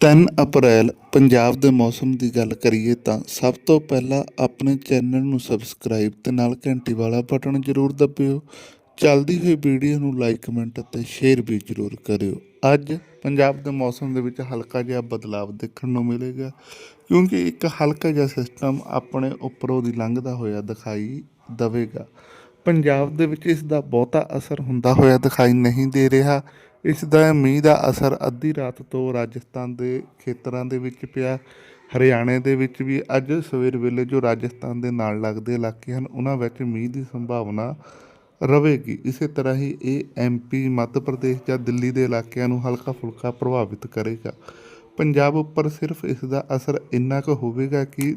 3 ਅਪ੍ਰੈਲ ਪੰਜਾਬ ਦੇ ਮੌਸਮ ਦੀ ਗੱਲ ਕਰੀਏ ਤਾਂ ਸਭ ਤੋਂ ਪਹਿਲਾਂ ਆਪਣੇ ਚੈਨਲ ਨੂੰ ਸਬਸਕ੍ਰਾਈਬ ਤੇ ਨਾਲ ਘੰਟੀ ਵਾਲਾ ਬਟਨ ਜ਼ਰੂਰ ਦਬਿਓ। ਚੱਲਦੀ ਹੋਈ ਵੀਡੀਓ ਨੂੰ ਲਾਈਕ, ਕਮੈਂਟ ਅਤੇ ਸ਼ੇਅਰ ਵੀ ਜ਼ਰੂਰ ਕਰਿਓ। ਅੱਜ ਪੰਜਾਬ ਦੇ ਮੌਸਮ ਦੇ ਵਿੱਚ ਹਲਕਾ ਜਿਹਾ ਬਦਲਾਵ ਦੇਖਣ ਨੂੰ ਮਿਲੇਗਾ, ਕਿਉਂਕਿ ਇੱਕ ਹਲਕਾ ਜਿਹਾ ਸਿਸਟਮ ਆਪਣੇ ਉੱਪਰੋਂ ਦੀ ਲੰਘਦਾ ਹੋਇਆ ਦਿਖਾਈ ਦੇਵੇਗਾ। ਪੰਜਾਬ ਦੇ ਵਿੱਚ ਇਸ ਦਾ ਬਹੁਤਾ ਅਸਰ ਹੁੰਦਾ ਹੋਇਆ ਦਿਖਾਈ ਨਹੀਂ ਦੇ ਰਿਹਾ। ਇਸ ਦਾ ਮੀਂਹ ਦਾ ਅਸਰ ਅੱਧੀ ਰਾਤ ਤੋਂ ਰਾਜਸਥਾਨ ਦੇ ਖੇਤਰਾਂ ਦੇ ਵਿੱਚ ਪਿਆ। ਹਰਿਆਣੇ ਦੇ ਵਿੱਚ ਵੀ ਅੱਜ ਸਵੇਰ ਵੇਲੇ ਜੋ ਰਾਜਸਥਾਨ ਦੇ ਨਾਲ ਲੱਗਦੇ ਇਲਾਕੇ ਹਨ, ਉਹਨਾਂ ਵਿੱਚ ਮੀਂਹ ਦੀ ਸੰਭਾਵਨਾ ਰਹੇਗੀ। ਇਸੇ ਤਰ੍ਹਾਂ ਹੀ ਇਹ ਐਮਪੀ ਮੱਧ ਪ੍ਰਦੇਸ਼ ਜਾਂ ਦਿੱਲੀ ਦੇ ਇਲਾਕਿਆਂ ਨੂੰ ਹਲਕਾ ਫੁਲਕਾ ਪ੍ਰਭਾਵਿਤ ਕਰੇਗਾ। ਪੰਜਾਬ ਉੱਪਰ ਸਿਰਫ ਇਸ ਦਾ ਅਸਰ ਇੰਨਾ ਕੁ ਹੋਵੇਗਾ ਕਿ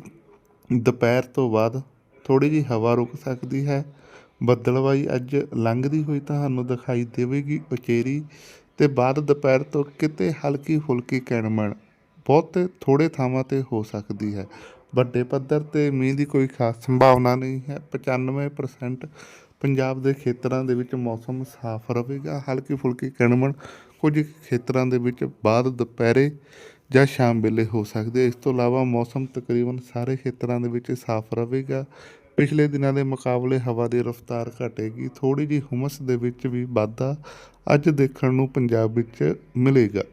ਦੁਪਹਿਰ ਤੋਂ ਬਾਅਦ ਥੋੜੀ ਜਿਹੀ ਹਵਾ ਰੁਕ ਸਕਦੀ ਹੈ। ਬੱਦਲਵਾਈ ਅੱਜ ਲੰਘਦੀ ਹੋਈ ਤੁਹਾਨੂੰ ਦਿਖਾਈ ਦੇਵੇਗੀ ਉਚੇਰੀ ਤੇ ਬਾਅਦ ਦੁਪਹਿਰ ਤੋਂ ਕਿਤੇ ਹਲਕੀ ਫੁਲਕੀ ਕਿਣਮਣ। ਬਹੁਤੇ ਥੋੜੇ ਥਾਵਾਂ ਤੇ ਹੋ ਸਕਦੀ ਹੈ। ਵੱਡੇ ਪੱਧਰ ਤੇ ਮੀਂਹ ਦੀ ਕੋਈ ਖਾਸ ਸੰਭਾਵਨਾ ਨਹੀਂ ਹੈ। 95% ਪੰਜਾਬ ਦੇ ਖੇਤਰਾਂ ਦੇ ਵਿੱਚ ਮੌਸਮ ਸਾਫ਼ ਰਹੇਗਾ। ਹਲਕੀ ਫੁਲਕੀ ਕਿਣਮਣ ਕੁਝ ਖੇਤਰਾਂ ਦੇ ਵਿੱਚ ਬਾਅਦ ਦੁਪਹਿਰੇ ਜਾਂ ਸ਼ਾਮ ਵੇਲੇ ਹੋ ਸਕਦੇ ਇਸ ਤੋਂ ਇਲਾਵਾ ਮੌਸਮ ਤਕਰੀਬਨ ਸਾਰੇ ਖੇਤਰਾਂ ਦੇ ਵਿੱਚ ਸਾਫ਼ ਰਹੇਗਾ। ਪਿਛਲੇ ਦਿਨਾਂ ਦੇ ਮੁਕਾਬਲੇ ਹਵਾ ਦੀ ਰਫ਼ਤਾਰ ਘਟੇਗੀ। ਥੋੜੀ ਜਿਹੀ ਹੁਮਸ ਦੇ ਵਿੱਚ ਵੀ ਵਾਧਾ ਅੱਜ ਦੇਖਣ ਨੂੰ ਪੰਜਾਬ ਵਿੱਚ ਮਿਲੇਗਾ।